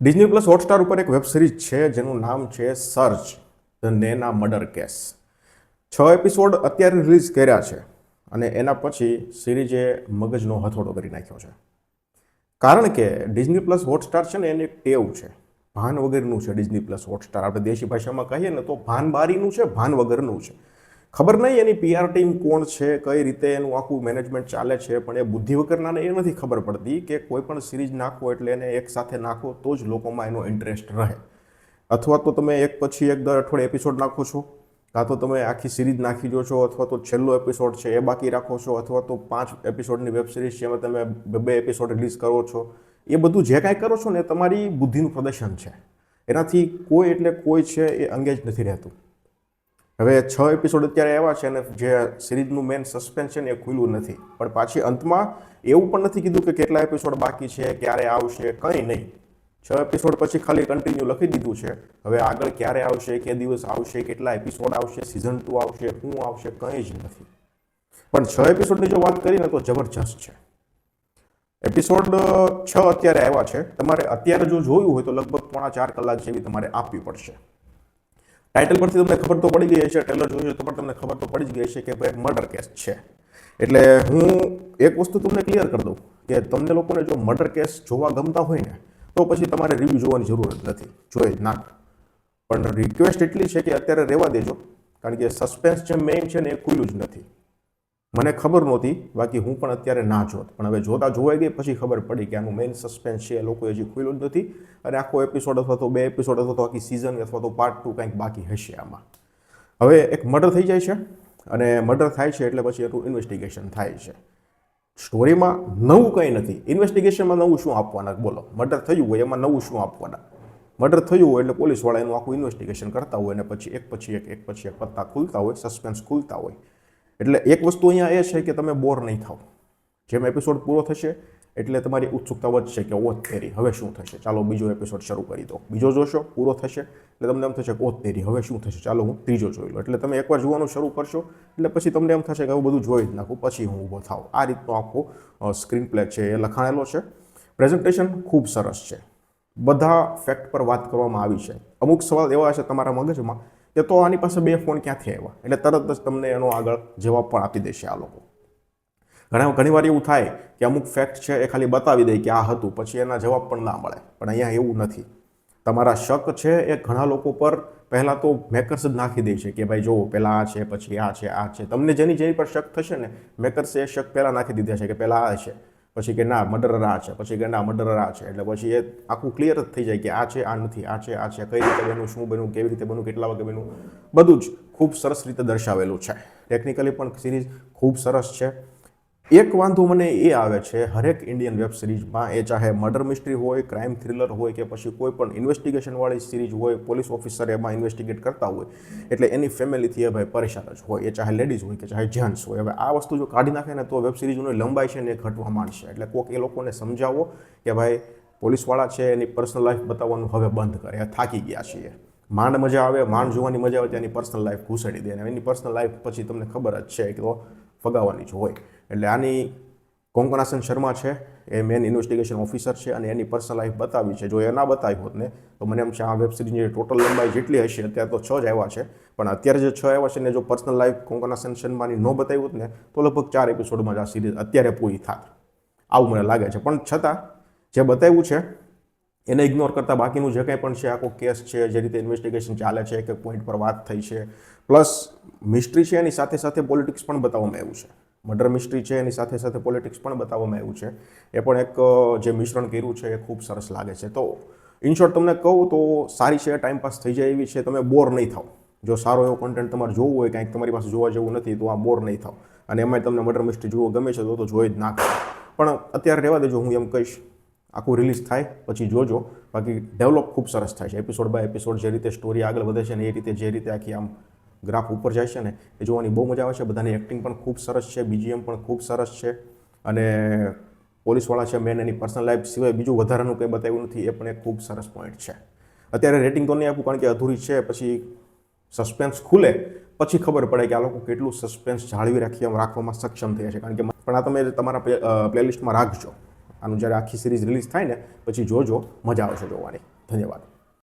Disney plus Hotstar ઉપર એક web series છે, જેનું નામ છે search the Naina murder case છ એપિસોડ અત્યારે રિલીઝ કર્યા છે અને એના પછી સિરીઝે મગજનો હથોડો કરી નાખ્યો છે. કારણ કે ડિઝની પ્લસ હોટસ્ટાર છે ને એની એક ટેવ છે. ભાન વગરનું છે ડિઝની પ્લસ હોટસ્ટાર આપણે દેશી ભાષામાં કહીએ ને તો ભાન બારીનું છે, ભાન વગરનું છે. ખબર નહીં એની પીઆર ટીમ કોણ છે, કઈ રીતે એનું આખું મેનેજમેન્ટ ચાલે છે, પણ એ બુદ્ધિ વગરનાને એ નથી ખબર પડતી કે કોઈ પણ સિરીઝ નાખો એટલે એને એક સાથે નાખો તો જ લોકોમાં એનો ઇન્ટરેસ્ટ રહે. અથવા તો તમે એક પછી એક દર અઠવાડિયે એપિસોડ નાખો છો, કાં તો તમે આખી સિરીઝ નાખી દો છો, અથવા તો છેલ્લો એપિસોડ છે એ બાકી રાખો છો, અથવા તો પાંચ એપિસોડની વેબ સિરીઝ છે એમાં તમે બે એપિસોડ રિલીઝ કરો છો. એ બધું જે કાંઈ કરો છો ને તમારી બુદ્ધિનું પ્રદર્શન છે. એનાથી કોઈ એટલે કોઈ છે એ અંગે જ નથી રહેતું. હવે છ એપિસોડ અત્યારે આવ્યા છે અને જે સિરીઝનું મેન સસ્પેન્સ છે ને એ ખુલ્લું નથી. પણ પાછી અંતમાં એવું પણ નથી કીધું કે કેટલા એપિસોડ બાકી છે, ક્યારે આવશે, કંઈ નહીં. છ એપિસોડ પછી ખાલી કન્ટિન્યુ લખી દીધું છે. હવે આગળ ક્યારે આવશે, કે દિવસ આવશે, કેટલા એપિસોડ આવશે સિઝન ટુ આવશે, શું આવશે, કંઈ જ નથી. પણ છ એપિસોડની જો વાત કરીએ ને તો જબરજસ્ત છે. એપિસોડ છ અત્યારે આવ્યા છે. તમારે અત્યારે જો જોયું હોય તો લગભગ પોણા ચાર કલાક જેવી તમારે આપવી પડશે. ટાઇટલ પરથી તમને ખબર તો પડી ગઈ છે ટ્રેલર જોયું તો પણ તમને ખબર તો પડી જ ગઈ હશે કે ભાઈ મર્ડર કેસ છે. એટલે હું એક વસ્તુ તમને ક્લિયર કરી દઉં કે તમને લોકોને જો મર્ડર કેસ જોવા ગમતા હોય ને, તો પછી તમારે રિવ્યૂ જોવાની જરૂર નથી. જોઈ ના પણ રિક્વેસ્ટ એટલી છે કે અત્યારે રહેવા દેજો, કારણ કે સસ્પેન્સ જે મેઇન છે ને એ ખુલ્લું જ નથી. મને ખબર નહોતી, બાકી હું પણ અત્યારે ના જોત. પણ હવે જોતા જોવાઈ ગઈ, પછી ખબર પડી કે આનું મેઇન સસ્પેન્સ છે, એ લોકો હજી ખુલ્યું જ નથી. અને આખો એપિસોડ અથવા તો બે એપિસોડ અથવા તો આખી સિઝન અથવા તો પાર્ટ ટુ કંઈક બાકી હશે આમાં. હવે એક મર્ડર થઈ જાય છે, અને મર્ડર થાય છે એટલે પછી એનું ઇન્વેસ્ટિગેશન થાય છે. સ્ટોરીમાં નવું કંઈ નથી. ઇન્વેસ્ટિગેશનમાં નવું શું આપવાના? બોલો. મર્ડર થયું હોય, એમાં નવું શું આપવાના? મર્ડર થયું હોય એટલે પોલીસવાળા એનું આખું ઇન્વેસ્ટિગેશન કરતા હોય અને પછી એક પછી એક એક પછી એક પત્તા ખુલતા હોય સસ્પેન્સ ખુલતા હોય. એટલે એક વસ્તુ અહીંયા એ છે કે તમે બોર નહીં થાવ જેમ એપિસોડ પૂરો થશે, એટલે તમારી ઉત્સુકતા વધશે કે ઓત તેરી હવે શું થશે? ચાલો બીજો એપિસોડ શરૂ કરી દો બીજો જોશો, પૂરો થશે, એટલે તમને એમ થશે કે ઓત તેરી હવે શું થશે? ચાલો હું ત્રીજો જોઈ લઉં. એટલે તમે એકવાર જોવાનું શરૂ કરશો, એટલે પછી તમને એમ થશે કે હું બધું જોઈ જ નાખું, પછી હું ઊભો થાવ આ રીતનો આખો સ્ક્રીન પ્લે છે એ લખાણેલો છે. પ્રેઝન્ટેશન ખૂબ સરસ છે. બધા ફેક્ટ પર વાત કરવામાં આવી છે. અમુક સવાલ એવા છે તમારા મગજમાં કે તો આની પાસે બે ફોન ક્યાંથી આવ્યા? એટલે તરત જ તમને એનો આગળ જવાબ પણ આપી દેશે આ લોકો. ઘણા ઘણીવાર એવું થાય કે અમુક ફેક્ટ છે એ ખાલી બતાવી દે કે આ હતું, પછી એના જવાબ પણ ના મળે. પણ અહીંયા એવું નથી. તમારા શક છે એ ઘણા લોકો પર પહેલાં તો મેકર્સ જ નાખી દે છે કે ભાઈ જો પહેલાં આ છે, પછી આ છે આ છે. તમને જેની જેની પર શક થશે ને મેકર્સે એ શક પહેલાં નાખી દીધા છે કે પહેલાં આ છે. પછી કે ના મર્ડરર આ છે, પછી કે ના મર્ડરર આ છે. એટલે પછી એ આખું ક્લિયર જ થઈ જાય કે આ છે, આ નથી, આ છે આ છે, કઈ રીતે બન્યું, શું બન્યું, કેવી રીતે બન્યું, કેટલા વાગે બન્યું. બધું જ ખૂબ સરસ રીતે દર્શાવેલું છે. ટેકનિકલી પણ સિરીઝ ખૂબ સરસ છે. એક વાંધો મને એ આવે છે, હરેક ઇન્ડિયન વેબ સિરીઝમાં એ ચાહે મર્ડર મિસ્ટ્રી હોય ક્રાઇમ થ્રિલર હોય કે પછી કોઈ પણ ઇન્વેસ્ટિગેશનવાળી સિરીઝ હોય પોલીસ ઓફિસર એમાં ઇન્વેસ્ટિગેટ કરતા હોય, એટલે એની ફેમિલીથી એ ભાઈ પરેશાન જ હોય, એ ચાહે લેડીઝ હોય કે ચાહે જેન્ટ્સ હોય. હવે આ વસ્તુ જો કાઢી નાખે ને તો વેબ સિરીઝની લંબાઈ છે ને એ ઘટવા માંડશે. એટલે કોઈક એ લોકોને સમજાવો કે ભાઈ પોલીસવાળા છે, એની પર્સનલ લાઈફ બતાવવાનું હવે બંધ કરે. થાકી ગયા છીએ. માંડ મજા આવે, માંડ જોવાની મજા આવે, ત્યાંની પર્સનલ લાઈફ ઘૂસડી દે. અને એની પર્સનલ લાઈફ પછી તમને ખબર જ છે કે ફગાવવાની જ હોય. એટલે આની કોંકનાસન શર્મા છે, એ મેન ઇન્વેસ્ટિગેશન ઓફિસર છે અને એની પર્સનલ લાઈફ બતાવી છે. જો એ ના બતાવી હોત ને, તો મને એમ છે આ વેબ સિરીઝની ટોટલ લંબાઈ જેટલી હશે, અત્યારે તો છ જ આવ્યા છે. પણ અત્યારે જે છ આવ્યા છે ને, જો પર્સનલ લાઈફ કોંકણાસન શર્માની ન બતાવી હોત ને, તો લગભગ ચાર એપિસોડમાં જ આ સિરીઝ અત્યારે પૂરી થાત. આવું મને લાગે છે. પણ છતાં, જે બતાવ્યું છે એને ઇગ્નોર કરતાં બાકીનું જે કંઈ પણ છે, આખો કેસ છે, જે રીતે ઇન્વેસ્ટિગેશન ચાલે છે કે પોઈન્ટ પર વાત થઈ છે. પ્લસ મિસ્ટ્રી છે એની સાથે સાથે પોલિટિક્સ પણ બતાવવામાં આવ્યું છે. મર્ડર મિસ્ટ્રી છે એની સાથે સાથે પોલિટિક્સ પણ બતાવવામાં આવ્યું છે. એ પણ એક જે મિશ્રણ કર્યું છે એ ખૂબ સરસ લાગે છે. તો ઇન શોર્ટ તમને કહું તો સારી છે ટાઈમ પાસ થઈ જાય એવી છે, તમે બોર નહીં થાવ. જો સારો એવો કન્ટેન્ટ તમારે જોવું હોય કાંઈક તમારી પાસે જોવા જેવું નથી, તો આ બોર નહીં થાવ. અને એમાંય તમને મર્ડર મિસ્ટ્રી જોવો ગમે છે તો તો જોઈ જ નાખો. પણ અત્યારે રહેવા દેજો, હું એમ કહીશ. આખું રિલીઝ થાય, પછી જોજો. બાકી ડેવલપ ખૂબ સરસ થાય છે. એપિસોડ બાય એપિસોડ જે રીતે સ્ટોરી આગળ વધે છે ને એ રીતે જે રીતે આખી આમ ગ્રાફ ઉપર જાય છે ને, એ જોવાની બહુ મજા આવે છે. બધાની એક્ટિંગ પણ ખૂબ સરસ છે બીજીએમ પણ ખૂબ સરસ છે. અને પોલીસવાળા છે મેન એની પર્સનલ લાઈફ સિવાય બીજું વધારાનું કંઈ બતાવ્યું નથી, એ પણ એક ખૂબ સરસ પોઈન્ટ છે. અત્યારે રેટિંગ તો નહીં આપું, કારણ કે અધૂરી છે, પછી સસ્પેન્સ ખુલે. પછી ખબર પડે કે આ લોકો કેટલું સસ્પેન્સ જાળવી રાખી રાખવામાં સક્ષમ થયા છે. કારણ કે પણ આ તમે તમારા પ્લેલિસ્ટમાં રાખજો. આનું જ્યારે આખી સિરીઝ રિલીઝ થાય ને પછી જોજો મજા આવશે જોવાની. ધન્યવાદ.